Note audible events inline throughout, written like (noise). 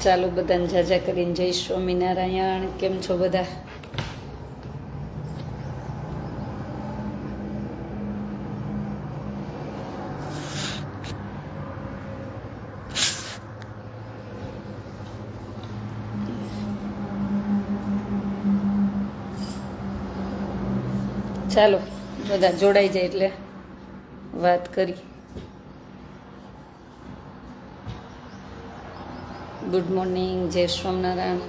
ચાલો બધાને જાજા કરીને જય સ્વામિનારાયણ. કેમ છો બધા? ચાલો, બધા જોડાઈ જાય એટલે વાત કરી. ગુડ મોર્નિંગ જય સ્વામિનારાયણ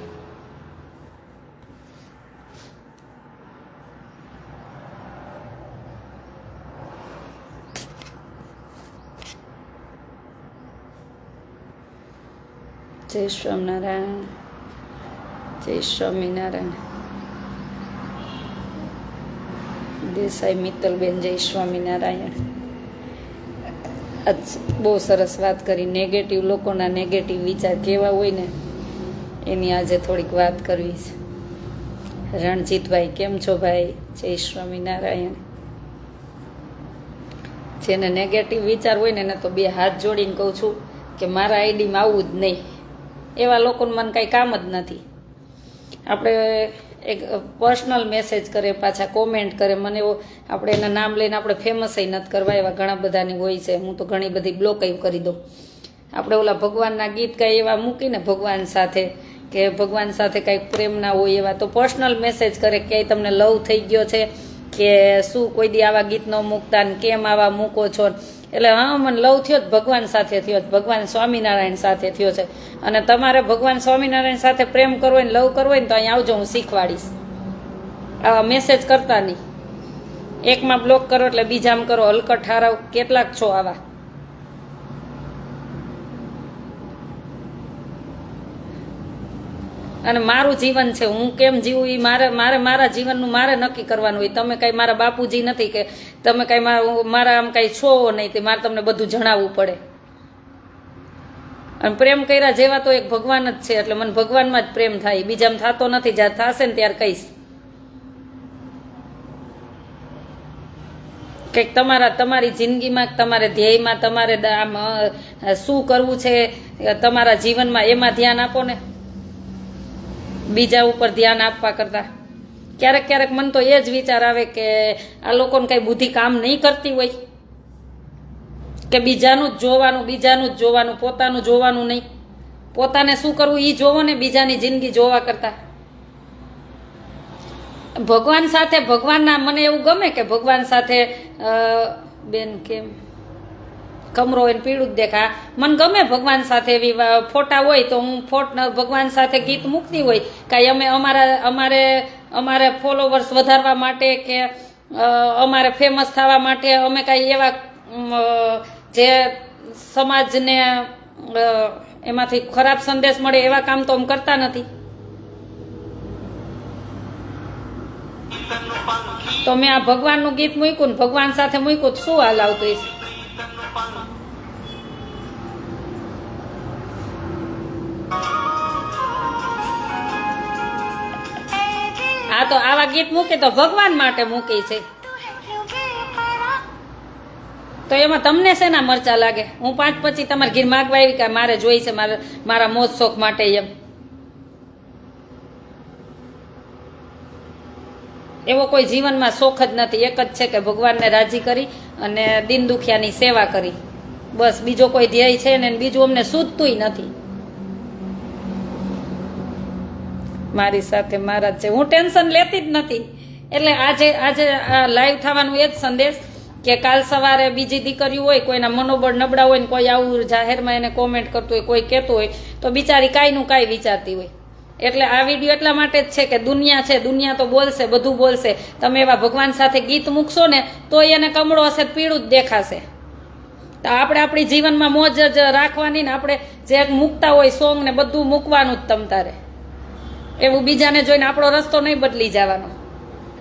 જય સ્વામિનારાયણ જય સ્વામિનારાયણ દેસાઈ મિત્તલબેન જય સ્વામિનારાયણ બહુ સરસ વાત કરી. નેગેટિવ લોકોના નેગેટિવ વિચાર કેવા હોય ને, એની આજે થોડીક વાત કરવી છે. રણજીતભાઈ, કેમ છો ભાઈ? જય સ્વામિનારાયણ. જેને નેગેટિવ વિચાર હોય ને, એને તો બે હાથ જોડીને કહું છું કે મારા આઈડીમાં આવવું જ નહીં. એવા લોકોને મને કાંઈ કામ જ નથી. આપણે એક પર્સનલ મેસેજ કરે, પાછા કોમેન્ટ કરે. મને એવો આપણે એના નામ લઈને આપણે ફેમસ નથી કરવા, એવા ઘણા બધાની હોય છે. હું તો ઘણી બધી બ્લોક કરી દઉં. આપણે ઓલા ભગવાનના ગીત કાંઈ એવા મૂકીને ભગવાન સાથે, કે ભગવાન સાથે કાંઈક પ્રેમના હોય એવા, તો પર્સનલ મેસેજ કરે ક્યાંય તમને લવ થઈ ગયો છે, કે શું કોઈ દી આવા ગીત ન મૂકતા ને કેમ આવા મૂકો છો? એટલે હા મને લવ થયો જ, ભગવાન સાથે થયો જ, ભગવાન સ્વામિનારાયણ સાથે થયો છે. અને તમારે ભગવાન સ્વામિનારાયણ સાથે પ્રેમ કરવો હોય ને લવ કરવો હોય ને તો અહીં આવજો, હું શીખવાડીશ. આવા મેસેજ કરતા નહીં. એકમાં બ્લોક કરો એટલે બીજામાં કરો હલકટ ઠારવ કેટલાક છો આવા. અને મારું જીવન છે, હું કેમ જીવું એ મારે મારે મારા જીવનનું મારે નક્કી કરવાનું હોય. તમે કાંઈ મારા બાપુજી નથી કે તમે કાંઈ મારા આમ કાંઈ છો નહીં તે મારે તમને બધું જણાવવું પડે. અને પ્રેમ કર્યા જેવા તો એક ભગવાન જ છે, એટલે મને ભગવાનમાં જ પ્રેમ થાય. બીજામાં થતો નથી, જ્યાં થશે ને ત્યારે કહીશ. કંઈક તમારા, તમારી જિંદગીમાં, તમારે ધ્યેયમાં, તમારે આમ શું કરવું છે, તમારા જીવનમાં એમાં ધ્યાન આપો ને. બીજા ઉપર ધ્યાન આપવા કરતા. ક્યારેક ક્યારેક મને તો એ જ વિચાર આવે કે આ લોકોને કઈ બુદ્ધિ કામ નહીં કરતી હોય. કે બીજાનું જ જોવાનું, બીજાનું જ જોવાનું, પોતાનું જોવાનું નહીં. પોતાને શું કરવું એ જોવો ને બીજાની જિંદગી જોવા કરતા. ભગવાન સાથે ભગવાનના મને એવું ગમે કે ભગવાન સાથે બેન કેમ? કમરો હોય પીળું જ દેખા. મને ગમે ભગવાન સાથે એવી ફોટા હોય તો હું ફોટ ભગવાન સાથે ગીત મૂકતી હોય. કાંઈ અમે અમારા, અમારે અમારે ફોલોવર્સ વધારવા માટે કે અમારે ફેમસ થવા માટે અમે કાંઈ એવા જે સમાજને એમાંથી ખરાબ સંદેશ મળે એવા કામ તો અમે કરતા નથી. તો મેં આ ભગવાનનું ગીત મૂક્યું ને ભગવાન સાથે મૂક્યું શું હાલ આવતું હશે? આ તો આવા ગીત મૂકે તો ભગવાન માટે મૂકી છે. તો એમાં તમને શેના મરચા લાગે? હું પાંચ પછી તમારે ઘીર માગવા આવી કે મારે જોઈ છે મારે મારા મોજ શોખ માટે એમ. એવો કોઈ જીવનમાં શોખ જ નથી. એક જ છે કે ભગવાનને રાજી કરી અને દિન દુખિયાની સેવા કરી. બસ, બીજો કોઈ ધ્યેય છે ને બીજું અમને સૂઝતુંય નથી. મારી સાથે મારા જ છે. હું ટેન્શન લેતી જ નથી. એટલે આજે આજે આ લાઈવ થવાનું એ જ સંદેશ કે કાલ સવારે બીજી દીકરીઓ હોય, કોઈના મનોબળ નબળા હોય ને કોઈ આવું જાહેરમાં એને કોમેન્ટ કરતું હોય, કોઈ કહેતું હોય, તો બિચારી કાંઈનું કાંઈ વિચારતી હોય. એટલે આ વીડિયો એટલા માટે જ છે કે દુનિયા છે, દુનિયા તો બોલશે, બધું બોલશે. તમે એવા ભગવાન સાથે ગીત મૂકશો ને તો એને કમળો હશે પીળું જ દેખાશે. તો આપણે આપણી જીવનમાં મોજ જ રાખવાની ને આપણે જે મૂકતા હોય સોંગ ને બધું મૂકવાનું જ તમ તારે. એવું બીજાને જોઈને આપણો રસ્તો નહીં બદલી જવાનો.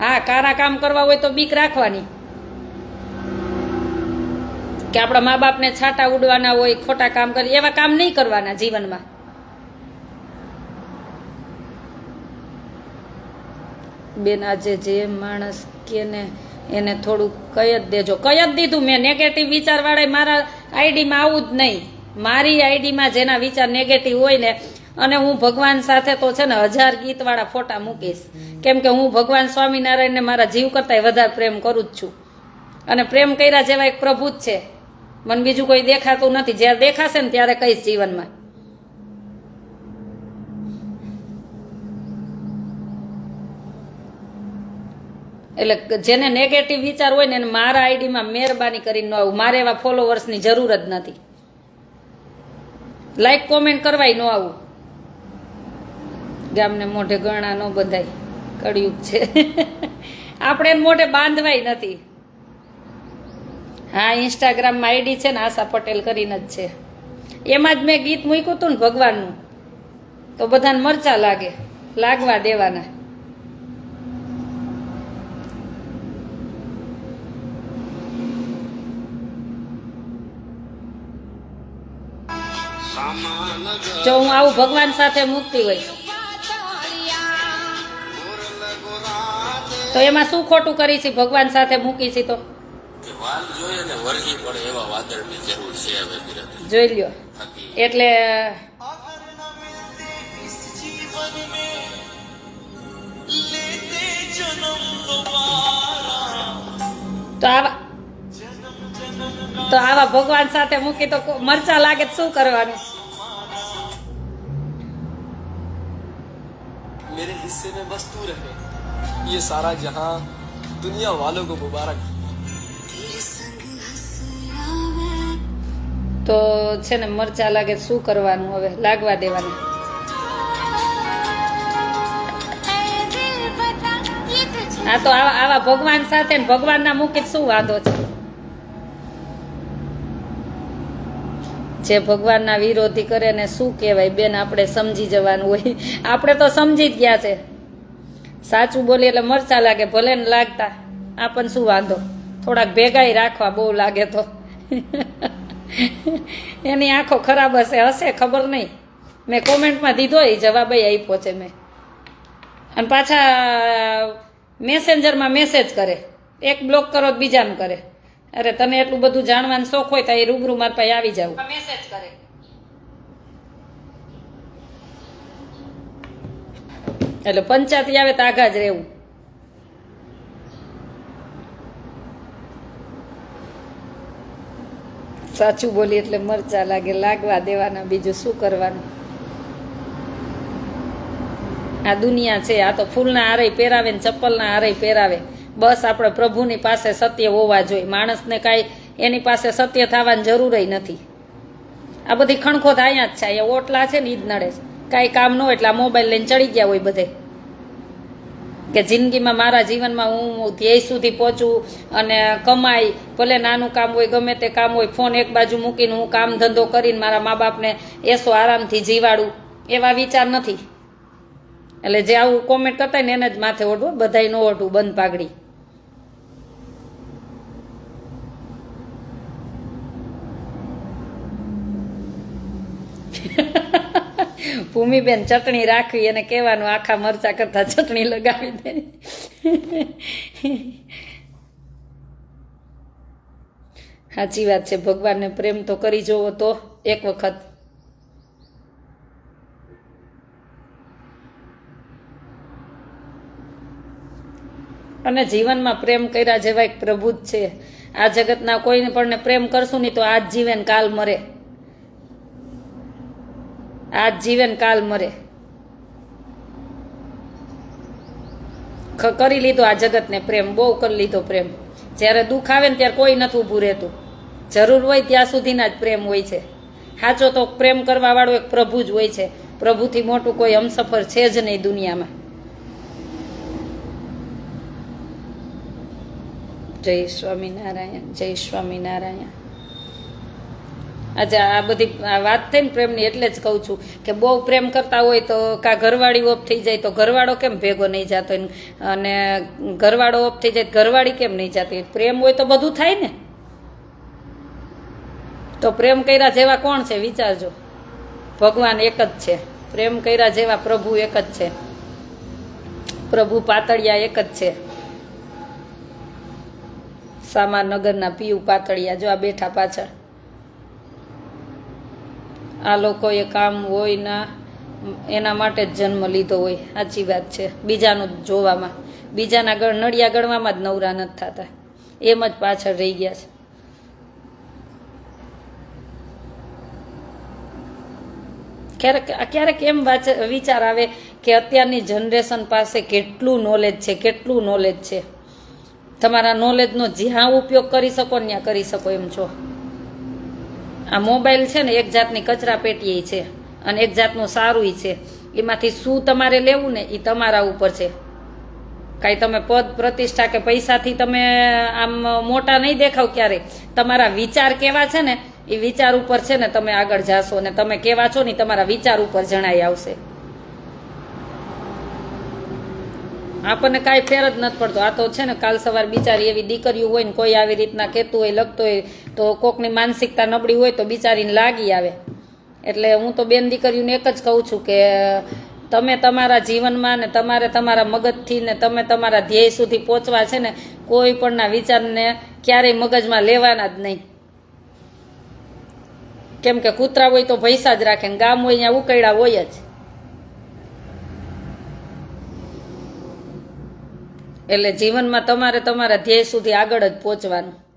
હા, કારા કામ કરવા હોય તો બીક રાખવાની. કે આપણા મા બાપને છાટા ઉડવાના હોય, ખોટા કામ કરી, એવા કામ નહીં કરવાના જીવનમાં. બેન, આજે જે માણસ કે ને એને થોડું કહી જ દેજો. કહી જ દીધું મેં. નેગેટિવ વિચારવાળા મારા આઈડીમાં આવું જ નહીં. મારી આઈડીમાં જેના વિચાર નેગેટિવ હોય ને, અને હું ભગવાન સાથે તો છે ને હજાર ગીતવાળા ફોટા મૂકીશ. કેમ કે હું ભગવાન સ્વામિનારાયણને મારા જીવ કરતાંય વધારે પ્રેમ કરું જ છું. અને પ્રેમ કર્યા જેવા એક પ્રભુ જ છે. મને બીજું કોઈ દેખાતું નથી. જ્યારે દેખાશે ને ત્યારે કહીશ જીવનમાં. એટલે જેને નેગેટિવ વિચાર હોય ને એને મારા આઈડીમાં મહેરબાની કરીને આવું. મારે એવા ફોલોવર્સની જરૂર જ નથી. લાઈક કોમેન્ટ કરવાય ન આવું. ગામને મોઢે ગણા ન બંધાય. કળિયુગ છે. આપણે એને મોઢે બાંધવાય નથી. હા ઇન્સ્ટાગ્રામમાં આઈડી છે ને આશા પટેલ કરીને જ છે. એમાં જ મેં ગીત મૂક્યું હતું ને ભગવાનનું. તો બધાને મરચા લાગે. લાગવા દેવાના. જો હું આવું ભગવાન સાથે મૂકતી હોય તો એમાં શું ખોટું કરી છે ભગવાન સાથે મૂકી છે તો જોઈ લ્યો. એટલે તો આવા તો આવા ભગવાન સાથે મૂકી તો મરચા લાગે તો શું કરવાનું? मेरे हिस्से में बस तू रहे ये सारा जहां दुनिया वालों को मुबारक તો છે ને મરચા લાગે તો શું કરવાનું હવે લાગવા દેવાનું હા તો આવા આવા ભગવાન સાથે ને ભગવાનના મૂકી તો શું વાંધો છે જે ભગવાનના વિરોધી કરે ને શું કહેવાય? બેન, આપણે સમજી જવાનું હોય. આપણે તો સમજી જ ગયા છે. સાચું બોલીએ એટલે મરચા લાગે, ભલે ને લાગતા. આપણને શું વાંધો? થોડાક ભેગાઈ રાખવા બહુ લાગે તો. એની આંખો ખરાબ હશે હશે ખબર નહીં. મેં કોમેન્ટમાં દીધો એ જવાબ આપ્યો છે મેં. અને પાછા મેસેન્જરમાં મેસેજ કરે. એક બ્લોક કરો બીજાનું કરે. અરે તને એટલું બધું જાણવાનો શોખ હોય તો એ રૂબરૂ માર પાસે આવી જાવ મેસેજ કરે. એટલે પંચાયતી આવે તો આઘા જ રહેવું. સાચું બોલી એટલે મરચા લાગે લાગવા દેવાના બીજું શું કરવાનું? આ દુનિયા છે આ તો ફૂલના હારે પહેરાવે ને ચપ્પલના હારે પહેરાવે. બસ આપણે પ્રભુની પાસે સત્ય હોવા જોઈએ. માણસને કાંઈ એની પાસે સત્ય થવાની જરૂર નથી. આ બધી ખણખોદ અહીંયા જ છે. અહીંયા ઓટલા છે ને એ જ નડે છે. કાંઈ કામ ન હોય એટલે આ મોબાઈલ લઈને ચડી ગયા હોય બધે. કે જિંદગીમાં મારા જીવનમાં હું ધ્યેય સુધી પહોંચું અને કમાઈ, ભલે નાનું કામ હોય, ગમે તે કામ હોય, ફોન એક બાજુ મૂકીને હું કામ ધંધો કરીને મારા મા બાપને એસો આરામથી જીવાડું, એવા વિચાર નથી. એટલે જે આવું કોમેન્ટ કરતા ને એને જ માથે ઓઢવું, બધાય ન ઓઢવું, બંધ પાઘડી. ભૂમિબેન ચટણી રાખવી અને કહેવાનું આખા મરચા કરતા ચટણી લગાવી દે. સાચી વાત છે, ભગવાનને પ્રેમ તો કરી જોવો તો એક વખત. અને જીવનમાં પ્રેમ કર્યા જેવા એક પ્રભુ જ છે. આ જગતના કોઈને પણ પ્રેમ કરશું નહીં તો આજ જીવે ને કાલ મરે. આજ જીવન કાલ મરે. કરી લીધો આ જગતને પ્રેમ, બહુ કરી લીધો પ્રેમ. જ્યારે દુઃખ આવે ને ત્યારે કોઈ નથી ઊભું રહેતું. જરૂર હોય ત્યાં સુધીના જ પ્રેમ હોય છે. સાચો તો પ્રેમ કરવાવાળો એક પ્રભુ જ હોય છે. પ્રભુથી મોટું કોઈ હમસફર છે જ નહીં દુનિયામાં. જય સ્વામિનારાયણ જય સ્વામિનારાયણ. આજે આ બધી વાત થઈ ને પ્રેમની એટલે જ કહું છું કે બહુ પ્રેમ કરતા હોય તો કા ઘરવાળી ઓફ થઈ જાય તો ઘરવાળો કેમ ભેગો નહીં જતો? અને ઘરવાળો ઓફ થઈ જાય ઘરવાળી કેમ નહીં જતી? પ્રેમ હોય તો બધું થાય ને. તો પ્રેમ કર્યા જેવા કોણ છે? વિચારજો. ભગવાન એક જ છે. પ્રેમ કર્યા જેવા પ્રભુ એક જ છે. પ્રભુ પાતળિયા એક જ છે. સામાનગરના પીયુ પાતળિયા, જો આ બેઠા પાછળ. આ લોકોએ કામ હોય ના એના માટે જ જન્મ લીધો હોય. સાચી વાત છે. બીજાનું જોવામાં. બીજાના ગળ નડિયા ગણવામાં જ નવરા નથી થતા. એમ જ પાછળ રહી ગયા છે. ક્યારેક ક્યારેક એમ વિચાર આવે કે અત્યારની જનરેશન પાસે કેટલું નોલેજ છે, કેટલું નોલેજ છે. તમારા નોલેજનો જ્યાં ઉપયોગ કરી શકો ત્યાં કરી શકો એમ છો. આ મોબાઈલ છે ને એક જાતની કચરા પેટીએ છે અને એક જાતનું સારું છે. એમાંથી શું તમારે લેવું ને એ તમારા ઉપર છે. કાંઈ તમે પદ પ્રતિષ્ઠા કે પૈસાથી તમે આમ મોટા નહીં દેખાવ ક્યારેય. તમારા વિચાર કેવા છે ને એ વિચાર ઉપર છે ને તમે આગળ જાશો ને તમે કેવા છો ને તમારા વિચાર ઉપર જણાઈ આવશે. આપણને કાંઈ ફેર જ નથી પડતો. આ તો છે ને કાલ સવાર બિચારી એવી દીકરીઓ હોય ને કોઈ આવી રીતના કહેતું હોય, લખતું હોય, તો કોકની માનસિકતા નબળી હોય તો બિચારીને લાગી આવે. એટલે હું તો બેન દીકરીઓને એક જ કહું છું કે, તમે તમારા જીવનમાં ને તમારે તમારા મગજથી ને તમે તમારા ધ્યેય સુધી પહોંચવા છે ને કોઈ પણના વિચારને ક્યારેય મગજમાં લેવાના જ નહીં. કેમ કે કૂતરા હોય તો ભૈસા જ રાખે ને ગામ હોય ત્યાં ઉકેડા હોય જ. એટલે જીવનમાં તમારે તમારા ધ્યેય સુધી આગળ જ પહોંચવાનું.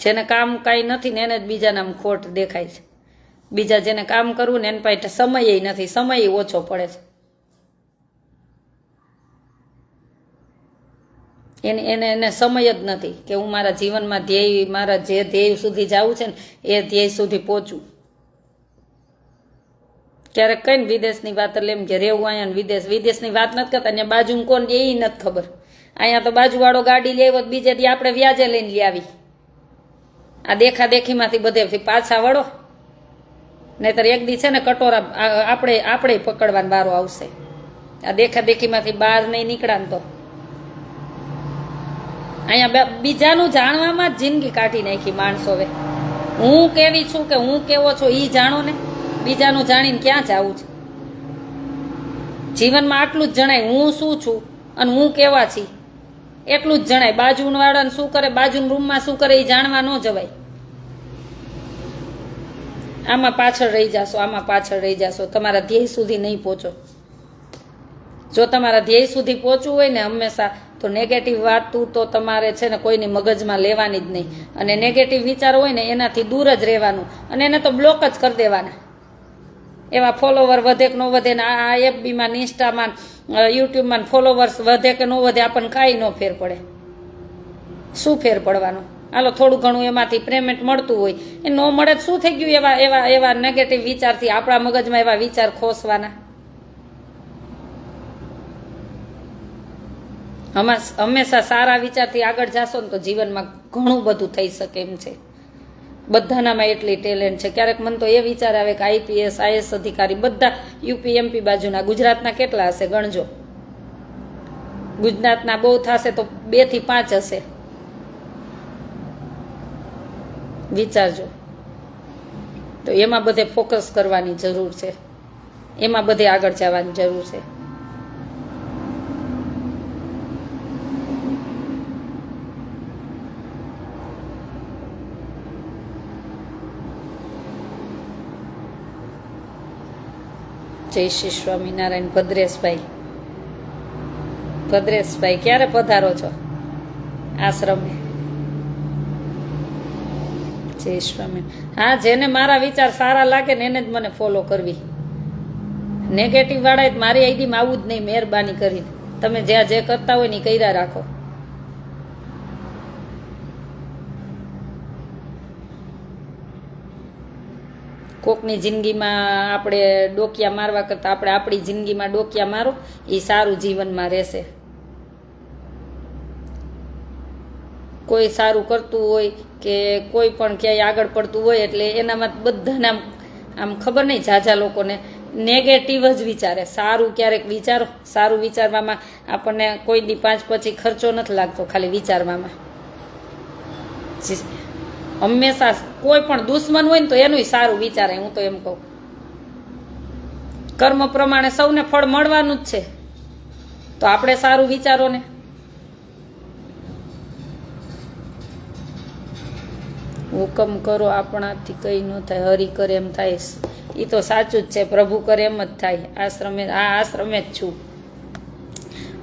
જેને કામ કાંઈ નથી ને એને જ બીજાના ખોટ દેખાય છે. બીજા જેને કામ કરવું ને એને પાસે સમય નથી, સમય ઓછો પડે છે. એને એને એને સમય જ નથી કે હું મારા જીવનમાં ધ્યેય, મારા જે ધ્યેય સુધી જવું છે ને, એ ધ્યેય સુધી પહોંચું. ક્યારેક કઈ વિદેશની વાત એટલે એમ કે રહેવું અહીંયા વિદેશ. વિદેશની વાત નથી કરતા. અહીંયા બાજુ કોણ એ નથી ખબર. અહીંયા તો બાજુવાળો ગાડી લેવો બીજે દી આપણે વ્યાજે લઈને લઈ આવી. આ દેખા દેખીમાંથી બધેથી પાછા વળો. નહીતર એક દી છે ને કટોરા આપણે આપણે પકડવાનો વારો આવશે. આ દેખા દેખીમાંથી બહાર નહીં નીકળા તો. અહીંયા બીજાનું જાણવામાં જ જિંદગી કાઢી નાખી માણસો હવે. હું કેવી છું કે હું કેવો છું એ જાણો ને. બીજાનું જાણીને ક્યાં જવું છે? જીવનમાં આટલું જ જણાય, હું શું છું અને હું કેવા છી? એટલું જ જણાય બાજુવાળાને શું કરે, બાજુના રૂમમાં શું કરે એ જાણવા ન જવાય. આમાં પાછળ રહી જાશો, આમાં પાછળ રહી જાશો. તમારા ધ્યેય સુધી નહીં પહોંચો. જો તમારા ધ્યેય સુધી પહોંચવું હોય ને હંમેશા, તો નેગેટિવ વાતું તો તમારે છે ને કોઈની મગજમાં લેવાની જ નહીં. અને નેગેટિવ વિચાર હોય ને એનાથી દૂર જ રહેવાનું. અને એને તો બ્લોક જ કરી દેવાના. એવા ફોલોવર વધે કે ન વધે ને આ એફબીમાં ઇન્સ્ટામાં યુટ્યુબમાં ફોલોવર્સ વધે કે ન વધે, આપણને કાંઈ ન ફેર પડે. શું ફેર પડવાનો? હાલો, થોડું ઘણું એમાંથી પેમેન્ટ મળતું હોય. એ ન મળે શું થઈ ગયું એવા એવા એવા નેગેટિવ વિચારથી? આપણા મગજમાં એવા વિચાર ખોસવાના. હમા- હંમેશા સારા વિચારથી આગળ જશો ને તો જીવનમાં ઘણું બધું થઈ શકે એમ છે. બધાનામાં એટલી ટેલેન્ટ છે. ક્યારેક મને તો એ વિચાર આવે કે આઈપીએસ, આઈએસ અધિકારી બધા યુપી એમપી બાજુના. ગુજરાતના કેટલા હશે ગણજો? ગુજરાતના બહુ થશે તો બેથી પાંચ હશે. વિચારજો. તો એમાં બધે ફોકસ કરવાની જરૂર છે. એમાં બધે આગળ જવાની જરૂર છે. જય શ્રી સ્વામિનારાયણ. ભદ્રેશભાઈ. ભદ્રેશભાઈ, ક્યારે પધારો છો? આશ્રમે. જય સ્વામી હા, જેને મારા વિચાર સારા લાગે ને એને જ મને ફોલો કરવી. નેગેટિવ વાળા મારી આઈડીમાં આવું જ નહીં, મહેરબાની કરીને. તમે જ્યાં જે કરતા હોય ને કર્યા રાખો. કોકની જિંદગીમાં આપણે ડોકિયા મારવા કરતાં આપણે આપણી જિંદગીમાં ડોકિયા મારો એ સારું જીવનમાં રહેશે. કોઈ સારું કરતું હોય કે કોઈ પણ ક્યાંય આગળ પડતું હોય એટલે એનામાં બધાને આમ આમ ખબર નહીં ઝાઝા લોકોને. નેગેટિવ જ વિચારે. સારું ક્યારેક વિચારો. સારું વિચારવામાં આપણને કોઈ દી પાંચ પછી ખર્ચો નથી લાગતો ખાલી વિચારવામાં. હંમેશા કોઈ પણ દુશ્મન હોય ને તો એનું સારું વિચારે, હું તો એમ કહું. કર્મ પ્રમાણે સૌને ફળ મળવાનું જ છે. તો આપણે સારું વિચારો ને. હુકમ કરો, આપણાથી કંઈ ન થાય, હરી કરે એમ થાય. એ તો સાચું જ છે, પ્રભુ કરે એમ જ થાય. આશ્રમે, આ આશ્રમે જ છું.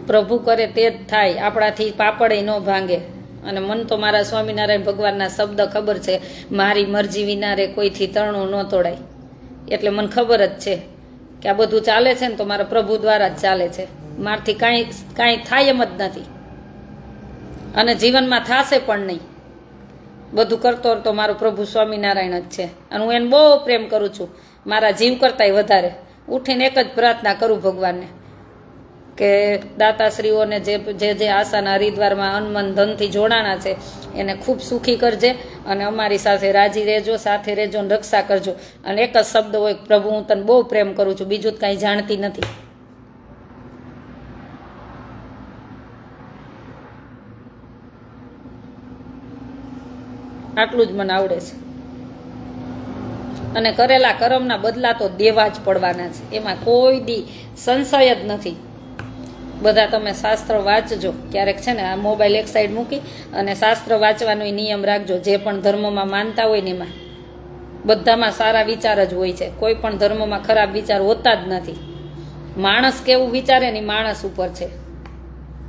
પ્રભુ કરે તે જ થાય. આપણાથી પાપડે ન ભાંગે. અને મન તો મારા સ્વામિનારાયણ ભગવાનના શબ્દ ખબર છે, મારી મરજી વિનારે કોઈથી તરણું ન તોડાય. એટલે મને ખબર જ છે કે આ બધું ચાલે છે ને તો મારા પ્રભુ દ્વારા જ ચાલે છે. મારથી કાંઈ કાંઈ થાય એમ જ નથી. અને જીવનમાં થશે પણ નહીં. બધું કરતો તો મારો પ્રભુ સ્વામિનારાયણ જ છે. અને હું એને બહુ પ્રેમ કરું છું. મારા જીવ કરતાંય વધારે. ઉઠીને એક જ પ્રાર્થના કરું ભગવાનને. કે દાતાશ્રીઓને જે જે જે આશાના હરિદ્વારમાં અનમન ધનથી જોડાણા છે, એને ખૂબ સુખી કરજે અને અમારી સાથે રાજી રહેજો, સાથે રહેજો ને રક્ષા કરજો. અને એક જ શબ્દ હોય, પ્રભુ, હું તને બહુ પ્રેમ કરું છું, બીજું જ કાંઈ જાણતી નથી. આટલું જ મને આવડે છે. અને કરેલા કર્મના બદલા તો દેવા જ પડવાના છે. એમાં કોઈ દી સંશય જ નથી. બધા તમે શાસ્ત્ર વાંચજો. ક્યારેક છે ને આ મોબાઈલ એક સાઈડ મૂકી અને શાસ્ત્ર વાંચવાનો નિયમ રાખજો. જે પણ ધર્મમાં માનતા હોય ને એમાં. બધામાં સારા વિચાર જ હોય છે. કોઈ પણ ધર્મમાં ખરાબ વિચાર હોતા જ નથી. માણસ કેવું વિચારે ને માણસ ઉપર છે.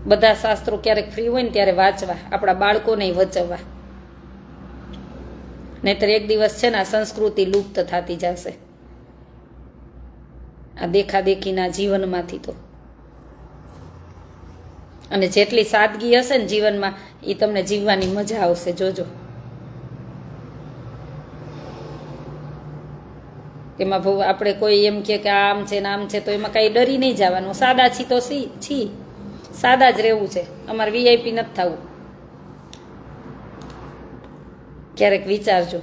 બધા શાસ્ત્રો ક્યારેક ફ્રી હોય ને ત્યારે વાંચવા. આપણા બાળકોને વચવવા. નહીતર એક દિવસ છે ને આ સંસ્કૃતિ લુપ્ત થતી જશે. આ દેખાદેખીના જીવનમાંથી તો. અને જેટલી સાદગી હશે ને જીવનમાં એ તમને જીવવાની મજા આવશે. જોજો. એમાં બહુ આપણે કોઈ એમ કે આમ છે ને આમ છે, તો એમાં કાંઈ ડરી નહીં જવાનું. સાદા છી તો સી, છી. સાદા જ રહેવું છે. અમારે વીઆઈપી નથી થવું. ક્યારેક વિચારજો.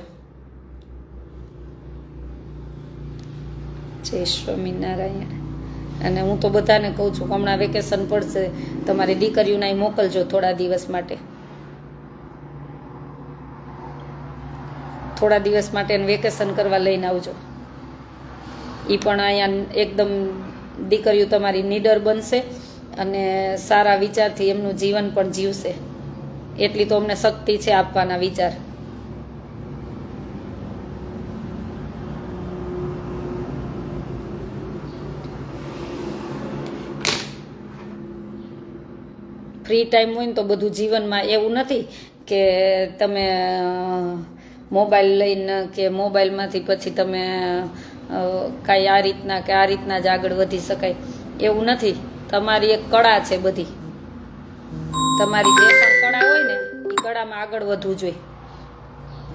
જય સ્વામિનારાયણ. અને હું તો બધાને કહું છું હમણાં વેકેશન પડશે, તમારી દીકરીઓને મોકલજો થોડા દિવસ માટે. થોડા દિવસ માટે એને વેકેશન કરવા લઈને આવજો. એ પણ અહીંયા એકદમ દીકરીઓ તમારી નીડર બનશે અને સારા વિચારથી એમનું જીવન પણ જીવશે. એટલી તો અમને શક્તિ છે આપવાના વિચાર. ફ્રી ટાઈમ હોય ને તો બધું જીવનમાં એવું નથી કે તમે મોબાઈલ લઈને કે મોબાઈલમાંથી પછી તમે કાંઈ આ રીતના કે આ રીતના જ આગળ વધી શકાય. એવું નથી. તમારી એક કળા છે બધી. તમારી જે પણ કળા હોય ને, એ કળામાં આગળ વધવું જોઈએ.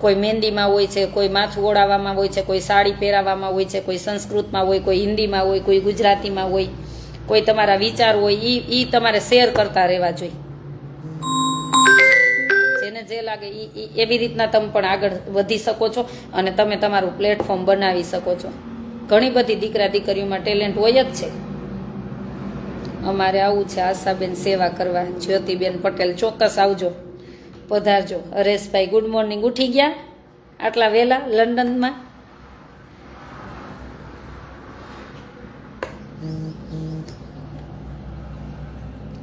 કોઈ મહેંદીમાં હોય છે, કોઈ માથું ઓળાવવામાં હોય છે, કોઈ સાડી પહેરાવવામાં હોય છે, કોઈ સંસ્કૃતમાં હોય, કોઈ હિન્દીમાં હોય, કોઈ ગુજરાતીમાં હોય. કોઈ તમારા વિચાર હોય એ એ તમારે શેર કરતા રહેવા જોઈએ. જેને જે લાગે ઈ એવી રીતના તમે પણ આગળ વધી શકો છો અને તમે તમારું પ્લેટફોર્મ બનાવી શકો છો. ઘણી બધી દીકરા દીકરીઓમાં ટેલેન્ટ હોય જ છે. અમારે આવું છે, આશાબેન સેવા કરવા, જ્યોતિબેન પટેલ, ચોક્કસ આવજો. પધારજો. હરેશભાઈ ગુડ મોર્નિંગ ઉઠી ગયા? આટલા વહેલા? લંડનમાં?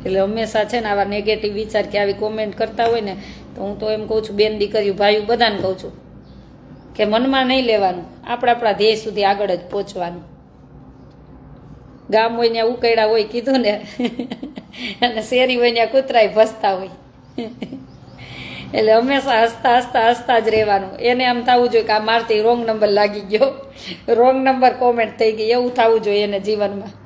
એટલે હંમેશા છે ને આવા નેગેટિવ વિચાર કે આવી કોમેન્ટ કરતા હોય ને, તો હું તો એમ કહું છું, બેન દીકરીઓ, ભાઈઓ, બધાને કહું છું કે મનમાં નહીં લેવાનું. આપણા આપણા ધ્યેય સુધી આગળ જ પહોંચવાનું. ગામ હોય ત્યાં ઉકેડા હોય, કીધું ને, અને શેરી હોય ત્યાં કૂતરાય ભસતા હોય. એટલે હંમેશા હસતા હસતા હસતા જ રહેવાનું. એને આમ થવું જોઈએ કે આ મારથી રોંગ નંબર લાગી ગયો. રોંગ નંબર કોમેન્ટ થઈ ગઈ. એવું થવું જોઈએ એને જીવનમાં.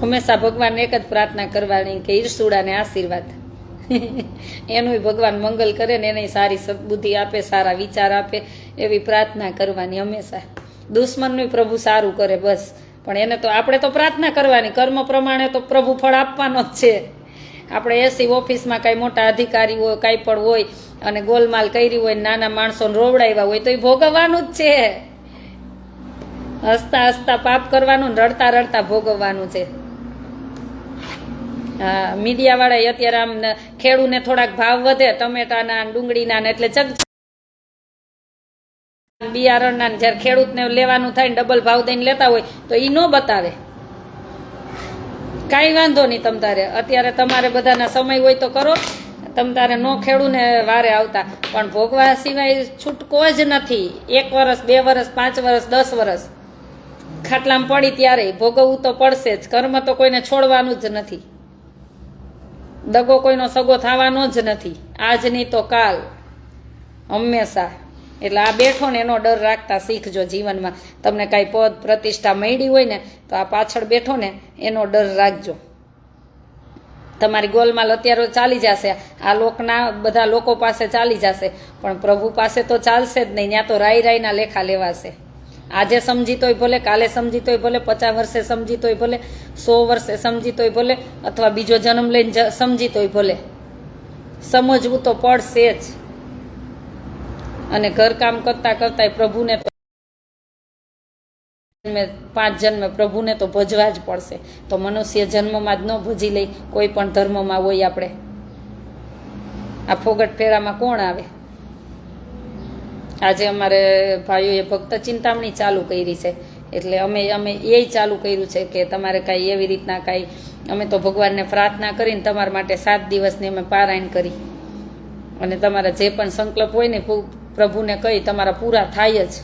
હંમેશા ભગવાનને એક જ પ્રાર્થના કરવાની કે ઈર્ષુડાને આશીર્વાદ. (laughs) એનુંય ભગવાન મંગલ કરે ને એને સારી સદબુદ્ધિ આપે, સારા વિચાર આપે, એવી પ્રાર્થના કરવાની હંમેશા. દુશ્મનનું પ્રભુ સારું કરે બસ. પણ એને તો આપણે તો પ્રાર્થના કરવાની, કર્મ પ્રમાણે તો પ્રભુ ફળ આપવાનો જ છે. આપણે એસી ઓફિસમાં કાંઈ મોટા અધિકારી હોય કાંઈ પણ હોય અને ગોલમાલ કરી હોય નાના માણસોને રોવડાવ્યા હોય તો એ ભોગવવાનું જ છે. હસતા હસતા પાપ કરવાનું રડતા રડતા ભોગવવાનું છે. હા મીડિયાવાળાએ અત્યારે આમ ખેડૂને થોડાક ભાવ વધે, ટમેટાના ડુંગળીના ને એટલે ચક બિયારણના જ્યારે ખેડૂતને લેવાનું થાય ને ડબલ ભાવ દઈને લેતા હોય, તો એ ન બતાવે. કાંઈ વાંધો નહીં તમ તારે. અત્યારે તમારે બધાના સમય હોય તો કરો. તમ તારે નો ખેડૂને વારે આવતા. પણ ભોગવા સિવાય છૂટકો જ નથી. એક વર્ષ બે વર્ષ પાંચ વર્ષ દસ વર્ષ ખાટલામાં પડી ત્યારે ભોગવવું તો પડશે જ. કર્મ તો કોઈને છોડવાનું જ નથી. દગો કોઈનો સગો થવાનો જ નથી. આજની તો કાલ. હંમેશા. એટલે આ બેઠો ને એનો ડર રાખતા શીખજો જીવનમાં. તમને કાંઈ પદ પ્રતિષ્ઠા મળી હોય ને, તો આ પાછળ બેઠો ને એનો ડર રાખજો. તમારી ગોલમાલ અત્યારે ચાલી જશે. આ લોકના બધા લોકો પાસે ચાલી જશે. પણ પ્રભુ પાસે તો ચાલશે જ નહીં ત્યાં તો રાઈ રાયના લેખા લેવાશે. આજે સમજીતોય ભલે, કાલે સમજીતોય ભલે, પચાસ વર્ષે સમજીતોય ભલે, સો વર્ષે સમજીતોય ભલે, અથવા બીજો જન્મ લઈને સમજી સમજીતોય ભલે. સમજવું તો પડશે જ. અને ઘરકામ કરતા કરતા પ્રભુને પાંચ જન્મે, પ્રભુને તો ભજવા જ પડશે. તો મનુષ્ય જન્મમાં જ ન ભજી લઈ કોઈ પણ ધર્મમાં હોય આપણે. આ ફોગટ ફેરામાં કોણ આવે? આજે અમારે ભાઈઓએ ભક્ત ચિંતામણી ચાલુ કરી છે. એટલે અમે અમે એ ચાલુ કર્યું છે કે તમારે કાંઈ એવી રીતના કાંઈ, અમે તો ભગવાનને પ્રાર્થના કરીને તમારા માટે સાત દિવસની અમે પારાયણ કરી. અને તમારા જે પણ સંકલ્પ હોય ને પ્રભુને કહી તમારા પૂરા થાય જ.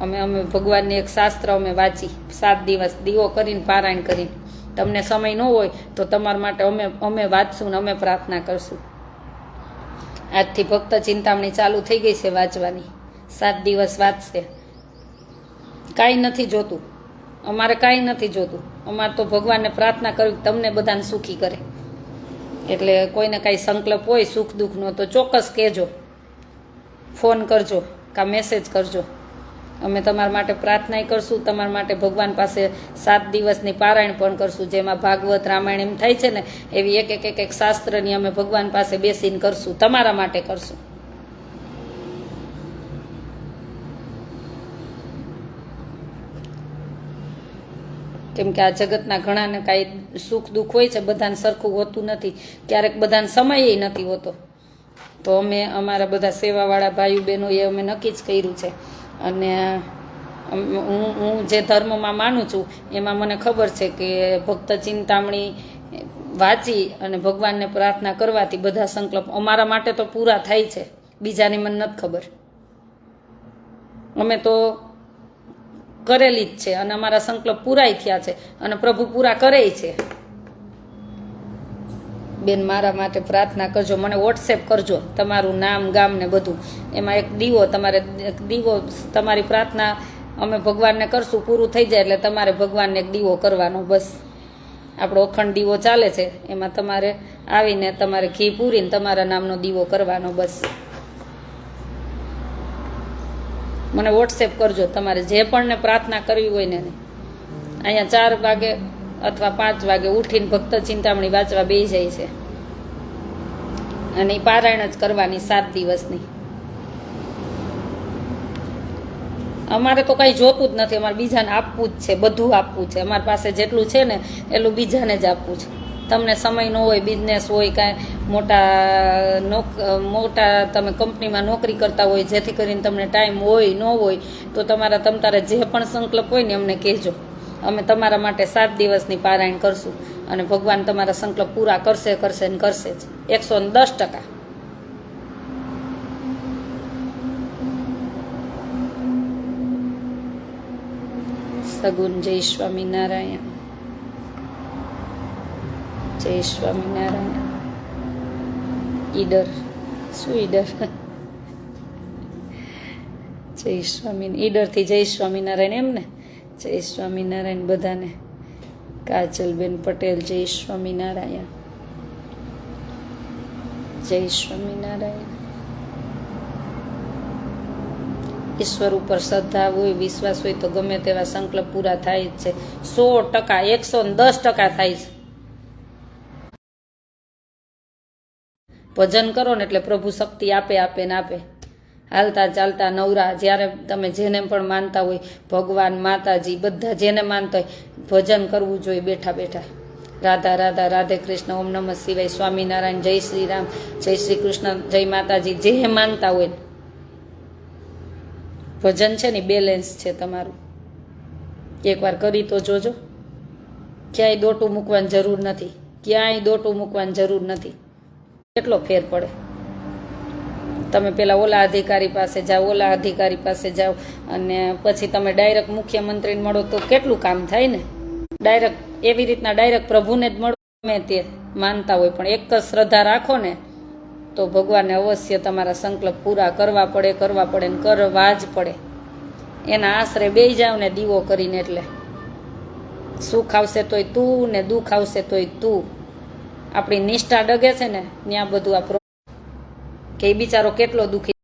અમે અમે ભગવાનની એક શાસ્ત્ર અમે વાંચી. સાત દિવસ દીવો કરીને પારાયણ કરીને. તમને સમય ન હોય તો તમારા માટે અમે અમે વાંચશું ને અમે પ્રાર્થના કરશું. આજથી ભક્ત ચિંતામણી ચાલુ થઈ ગઈ છે વાંચવાની. સાત દિવસ વાંચશે. કાંઈ નથી જોતું. અમારે કાંઈ નથી જોતું. અમારે તો ભગવાનને પ્રાર્થના કરવી તમને બધાને સુખી કરે. એટલે કોઈને કાંઈ સંકલ્પ હોય, સુખ દુઃખનો, તો ચોક્કસ કહેજો. ફોન કરજો કાં મેસેજ કરજો. અમે તમારા માટે પ્રાર્થના કરશું, તમારા માટે ભગવાન પાસે સાત દિવસની પારાયણ પણ કરશું, જેમાં ભાગવત, રામાયણ એમ થાય છે ને, એવી એક એક એક એક શાસ્ત્રની અમે ભગવાન પાસે બેસીને કરશું, તમારા માટે કરશું. કેમ આ જગતના ઘણાને કાંઈ સુખ દુઃખ હોય છે, બધાને સરખું હોતું નથી, ક્યારેક બધાને સમય નથી હોતો. તો અમે અમારા બધા સેવાવાળા ભાઈઓ બહેનોએ અમે નક્કી જ કર્યું છે. અને હું હું જે ધર્મમાં માનું છું, એમાં મને ખબર છે કે ભક્ત ચિંતામણી વાંચી અને ભગવાનને પ્રાર્થના કરવાથી બધા સંકલ્પ અમારા માટે તો પૂરા થાય છે. બીજાની મને નથી ખબર. અમે તો કરેલી જ છે અને અમારા સંકલ્પ પૂરાય થયા છે અને પ્રભુ પૂરા કરે છે. બેન, મારા માટે પ્રાર્થના કરજો, મને વોટ્સએપ કરજો, તમારું નામ, ગામ ને બધું. એમાં એક દીવો, તમારે દીવો, તમારી પ્રાર્થના અમે ભગવાનને કરશું, પૂરું થઈ જાય એટલે તમારે ભગવાનને એક દીવો કરવાનો, બસ. આપણો અખંડ દીવો ચાલે છે, એમાં તમારે આવીને તમારે ઘી પૂરીને તમારા નામનો દીવો કરવાનો, બસ. મને વોટ્સએપ કરજો, તમારે જે પણ ને પ્રાર્થના કરવી હોય ને. અહીંયા ચાર વાગે અથવા પાંચ વાગે ઉઠીને ભક્ત ચિંતામણી વાંચવા બેસી જાય છે. અને પારાયણ જ કરવાની સાત દિવસની. અમારે તો કાંઈ જોતું જ નથી, અમારે બીજાને આપવું જ છે, બધું આપવું છે. અમારી પાસે જેટલું છે ને, એટલું બીજાને જ આપવું છે. તમને સમય ન હોય બિઝનેસ હોય, કાંઈ મોટા નોક, મોટા તમે કંપનીમાં નોકરી કરતા હોય, જેથી કરીને તમને ટાઈમ હોય, ન હોય, તો તમારા, તમ તારે જે પણ સંકલ્પ હોય ને અમને કહેજો. અમે તમારા માટે સાત દિવસની પારાયણ કરશું અને ભગવાન તમારા સંકલ્પ પૂરા કરશે કરશે ને કરશે જ. એકસો દસ ટકા. સગુન જય સ્વામિનારાયણ. જય સ્વામિનારાયણ. ઈડર. શું ઈડર? જય સ્વામી ઈડરથી જય સ્વામિનારાયણ એમ ને? જય સ્વામિનારાયણ બધાને. કાજલબેન પટેલ, જય સ્વામિનારાયણ. જય સ્વામિનારાયણ. ઈશ્વર ઉપર શ્રદ્ધા હોય, વિશ્વાસ હોય તો ગમે તેવા સંકલ્પ પૂરા થાય જ છે. સો ટકા, એકસો દસ ટકા થાય છે. ભજન કરો ને એટલે પ્રભુ શક્તિ આપે આપે ને આપે. હાલતા ચાલતા નવરા, જ્યારે તમે જેને પણ માનતા હોય, ભગવાન, માતાજી, બધા જેને માનતા હોય, ભજન કરવું જોઈએ બેઠા બેઠા. રાધા રાધા, રાધે કૃષ્ણ, ઓમ નમઃ શિવાય, સ્વામિનારાયણ, જય શ્રી રામ, જય શ્રી કૃષ્ણ, જય માતાજી, જે માનતા હોય. ભજન છે ને, બેલેન્સ છે તમારું. એકવાર કરી તો જોજો. ક્યાંય દોટું મૂકવાની જરૂર નથી. ક્યાંય દોટું મૂકવાની જરૂર નથી. કેટલો ફેર પડે. તમે પેલા ઓલા અધિકારી પાસે જાઓ, ઓલા અધિકારી પાસે જાઓ અને પછી તમે ડાયરેક્ટ મુખ્યમંત્રીને મળો તો કેટલું કામ થાય ને? ડાયરેક્ટ એવી રીતના ડાયરેક્ટ પ્રભુને જ મળો ગમે તે માનતા હોય, પણ એક જ શ્રદ્ધા રાખો ને, તો ભગવાનને અવશ્ય તમારા સંકલ્પ પૂરા કરવા પડે કરવા પડે ને કરવા જ પડે. એના આશરે બે જાવ ને દીવો કરીને એટલે. સુખ આવશે તોય તું ને દુઃખ આવશે તોય તું. આપણી નિષ્ઠા ડગે છે ને, ત્યાં બધું આ કે એ બિચારો કેટલો દુઃખી